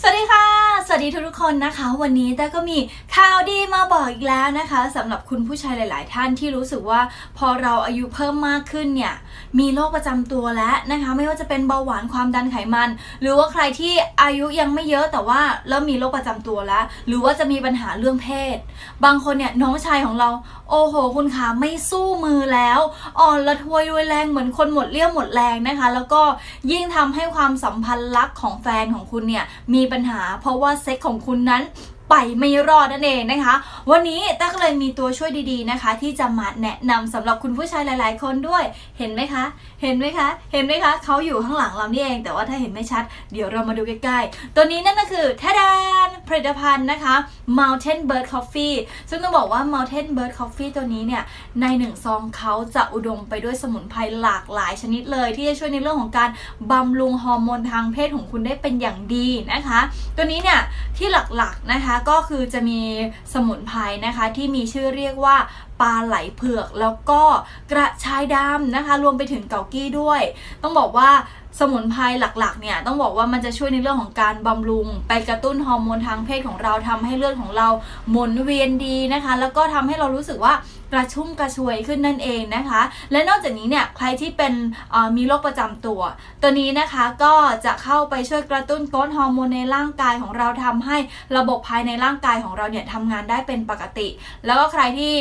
สวัสดีค่ะ ดีทุกๆคนนะคะ วันนี้แต่ก็มีข่าวดีมาบอกอีกแล้วนะคะสำหรับคุณผู้ชายหลาย ๆ ท่านที่รู้สึกว่าพอเราอายุเพิ่มมากขึ้นเนี่ยมีโรคประจำตัวแล้วนะคะ ไม่ว่าจะเป็นเบาหวานความดันไขมัน หรือว่าใครที่อายุยังไม่เยอะแต่ว่าเริ่มมีโรคประจำตัวแล้ว หรือว่าจะมีปัญหาเรื่องเพศ บางคนเนี่ยน้องชายของเราโอ้โห คุณขาไม่สู้มือแล้วอ่อนละทวยรวยแรงเหมือนคนหมดเรี่ยวหมดแรงนะคะ แล้วก็ยิ่งทำให้ความสัมพันธ์รักของแฟนของคุณเนี่ยมีปัญหาเพราะว่าเซ็กของคุณนั้น ไปไม่รอดนั่นเองนะคะ วันนี้ต้าก็เลยมีตัวช่วยดีๆนะคะ ที่จะมาแนะนำสำหรับคุณผู้ชายหลาย ๆ คนด้วยเห็นไหมคะ เห็นไหมคะ เห็นไหมคะเขาอยู่ข้างหลังเรานี่เอง แต่ว่าถ้าเห็นไม่ชัด เดี๋ยวเรามาดูใกล้ๆ ตัวนี้นั่นก็คือแทดานผลิตภัณฑ์นะคะ Mountain Bird Coffee ซึ่งต้องบอกว่า Mountain Bird Coffee ตัวนี้เนี่ยในหนึ่งซองเขาจะอุดมไปด้วยสมุนไพรหลากหลายชนิดเลย ที่จะช่วยในเรื่องของการบำรุงฮอร์โมนทางเพศของคุณได้เป็นอย่างดีนะคะ ตัวนี้เนี่ยที่หลักๆนะคะก็คือจะมีสมุนไพรนะคะที่มีชื่อเรียกว่า ปลาไหลเผือก แล้วก็กระชายดำนะคะ รวมไปถึงเกากี้ด้วย ต้องบอกว่าสมุนไพรหลักๆ เนี่ยต้องบอกว่ามันจะช่วยในเรื่องของการบำรุง ไปกระตุ้นฮอร์โมนทางเพศของเราทำให้เลือดของเราหมุนเวียนดีนะคะ แล้วก็ทำให้เรารู้สึกว่ากระชุ่มกระชวยขึ้นนั่นเองนะคะ และนอกจากนี้เนี่ยใครที่เป็นมีโรคประจำตัว ตัวนี้นะคะก็จะเข้าไปช่วยกระตุ้นก้นฮอร์โมนในร่างกายของเราทำให้ระบบภายในร่างกายของเราเนี่ยทำงานได้เป็นปกติ แล้วก็ใครที่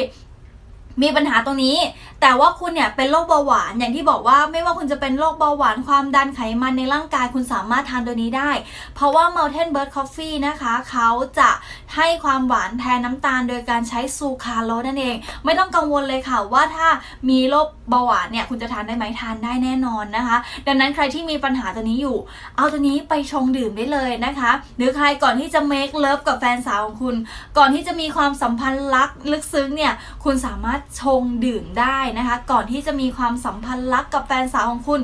มีปัญหาตรงนี้ แต่ว่าคุณเนี่ยเป็นโรคเบาหวานอย่างที่บอกว่าไม่ว่าคุณจะเป็นโรคเบาหวานความดันไขมันในร่างกายคุณสามารถทานตัวนี้ได้ เพราะว่า Mountain Bird Coffee นะคะเขาจะให้ความหวานแทนน้ำตาลโดยการใช้ซูคราโลนั่นเอง ไม่ต้องกังวลเลยค่ะว่าถ้ามีโรคเบาหวานเนี่ยคุณจะทานได้ไหมทานได้แน่นอนนะคะ ดังนั้นใครที่มีปัญหาตัวนี้อยู่ เอาตัวนี้ไปชงดื่มได้เลยนะคะ หรือใครก่อนที่จะ make love กับแฟนสาวของคุณ ก่อนที่จะมีความสัมพันธ์รักลึกซึ้งเนี่ยคุณสามารถชงดื่มได้นะคะ ก่อนที่จะมีความสัมพันธ์รักกับแฟนสาวของคุณ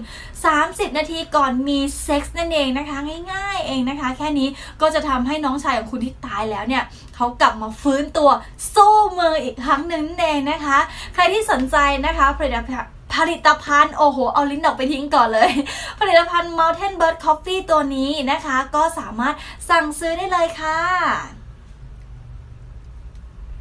30 นาทีก่อนมีเซ็กส์นั่นเองนะคะ ง่ายๆเองนะคะ แค่นี้ก็จะทำให้น้องชายของคุณที่ตายแล้วเนี่ยเขากลับมาฟื้นตัวสู้มืออีกครั้งหนึ่งนั่นเองนะคะ ใครที่สนใจนะคะผลิตภัณฑ์ผลิตภัณฑ์โอ้โห เอาลิ้นออกไปทิ้งก่อนเลย ผลิตภัณฑ์ Mountain Bird Coffee ตัวนี้นะคะ ก็สามารถสั่งซื้อได้เลยค่ะ